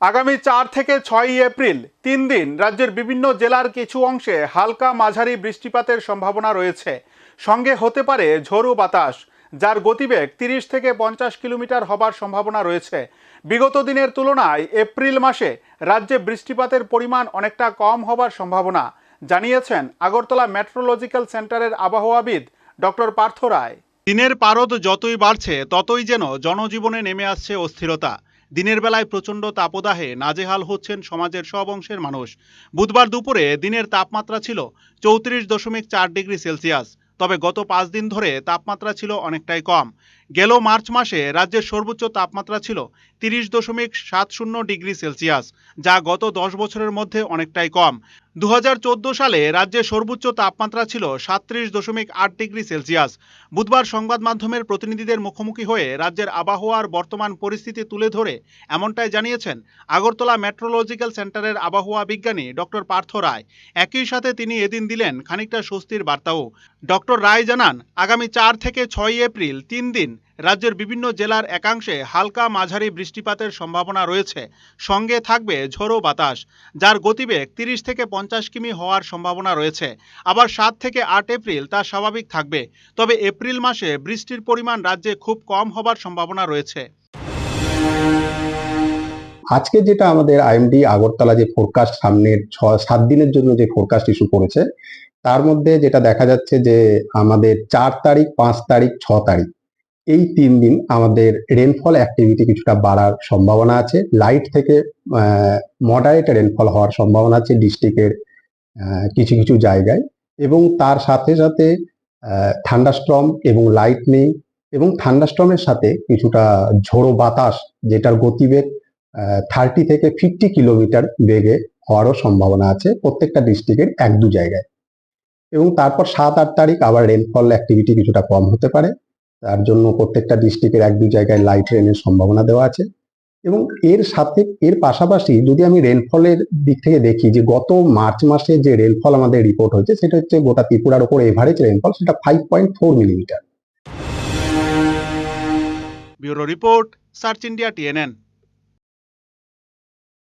আগামী চার থেকে ছয়ই এপ্রিল তিন দিন রাজ্যের বিভিন্ন জেলার কিছু অংশে হালকা মাঝারি বৃষ্টিপাতের সম্ভাবনা রয়েছে। সঙ্গে হতে পারে ঝোড়ো বাতাস, যার গতিবেগ তিরিশ থেকে পঞ্চাশ কিলোমিটার হবার সম্ভাবনা রয়েছে। বিগত দিনের তুলনায় এপ্রিল মাসে রাজ্যে বৃষ্টিপাতের পরিমাণ অনেকটা কম হবার সম্ভাবনা, জানিয়েছেন আগরতলা মেট্রোলজিক্যাল সেন্টারের আবহাওয়াবিদ ডক্টর পার্থ রায়। দিনের পারদ যতই বাড়ছে, ততই যেন জনজীবনে নেমে আসছে অস্থিরতা। দিনের বেলায় প্রচণ্ড তাপদাহে নাজেহাল হচ্ছেন সমাজের সব অংশের মানুষ। বুধবার দুপুরে দিনের তাপমাত্রা ছিল চৌত্রিশ দশমিক চার ডিগ্রি সেলসিয়াস। তবে গত পাঁচ দিন ধরে তাপমাত্রা ছিল অনেকটাই কম। গেল মার্চ মাসে রাজ্যের সর্বোচ্চ তাপমাত্রা ছিল তিরিশ দশমিক সাত শূন্য ডিগ্রি সেলসিয়াস, যা গত দশ বছরের মধ্যে অনেকটাই কম। দু হাজার চোদ্দ সালে রাজ্যের সর্বোচ্চ তাপমাত্রা ছিল সাতত্রিশ দশমিক আট ডিগ্রি সেলসিয়াস। বুধবার সংবাদ মাধ্যমের প্রতিনিধিদের মুখোমুখি হয়ে রাজ্যের আবহাওয়ার বর্তমান পরিস্থিতি তুলে ধরে এমনটাই জানিয়েছেন আগরতলা মেট্রোলজিক্যাল সেন্টারের আবহাওয়া বিজ্ঞানী ডক্টর পার্থ রায়। একই সাথে তিনি এদিন দিলেন খানিকটা স্বস্তির বার্তাও। ডক্টর রায় জানান, আগামী চার থেকে ছয় এপ্রিল তিন দিন রাজ্যের বিভিন্ন জেলার একাংশে হালকা মাঝারি বৃষ্টিপাতের সম্ভাবনা রয়েছে। সঙ্গে থাকবে ঝোড়ো বাতাস, যার গতিবেগ তিরিশ থেকে পঞ্চাশ কিমি হওয়ার সম্ভাবনা রয়েছে। আবার সাত থেকে আট এপ্রিল তা স্বাভাবিক থাকবে। তবে এপ্রিল মাসে বৃষ্টির পরিমাণ রাজ্যে খুব কম হবার সম্ভাবনা রয়েছে। আজকে যেটা আমাদের আইএমডি আগরতলা যে ফোরকাস্ট সামনের ছ, সাত দিনের জন্য যে ফোরকাস্ট ইস্যু করেছে, তার মধ্যে যেটা দেখা যাচ্ছে যে আমাদের চার তারিখ, পাঁচ তারিখ, ছ তারিখ এই তিন দিন আমাদের রেনফল অ্যাক্টিভিটি কিছুটা বাড়ার সম্ভাবনা আছে। লাইট থেকে মডারেট রেনফল হওয়ার সম্ভাবনা আছে ডিস্ট্রিক্টের কিছু কিছু জায়গায়। এবং তার সাথে সাথে ঠান্ডাস্ট্রম এবং লাইটনিং এবং ঠান্ডাস্ট্রমের সাথে কিছুটা ঝোড়ো বাতাস যেটার গতিবেগ থার্টি থেকে ফিফটি কিলোমিটার বেগে হওয়ারও সম্ভাবনা আছে প্রত্যেকটা ডিস্ট্রিক্টের এক দু জায়গায়। এবং তারপর সাত আট তারিখ আবার রেনফল অ্যাক্টিভিটি কিছুটা কম হতে পারে। তার জন্য প্রত্যেকটা ডিস্ট্রিক্টের এক দু জায়গায় লাইট রেনের সম্ভাবনা দেওয়া আছে। এবং এর সাথে, এর পাশাপাশি যদি আমি রেনফলের দিক থেকে দেখি যে গত মার্চ মাসে যে রেনফল আমাদের রিপোর্ট হয়েছে, সেটা হচ্ছে গোটা ত্রিপুরার ওপর এভারেজ রেনফল সেটা five point four millimetre bureau report, search India TNN.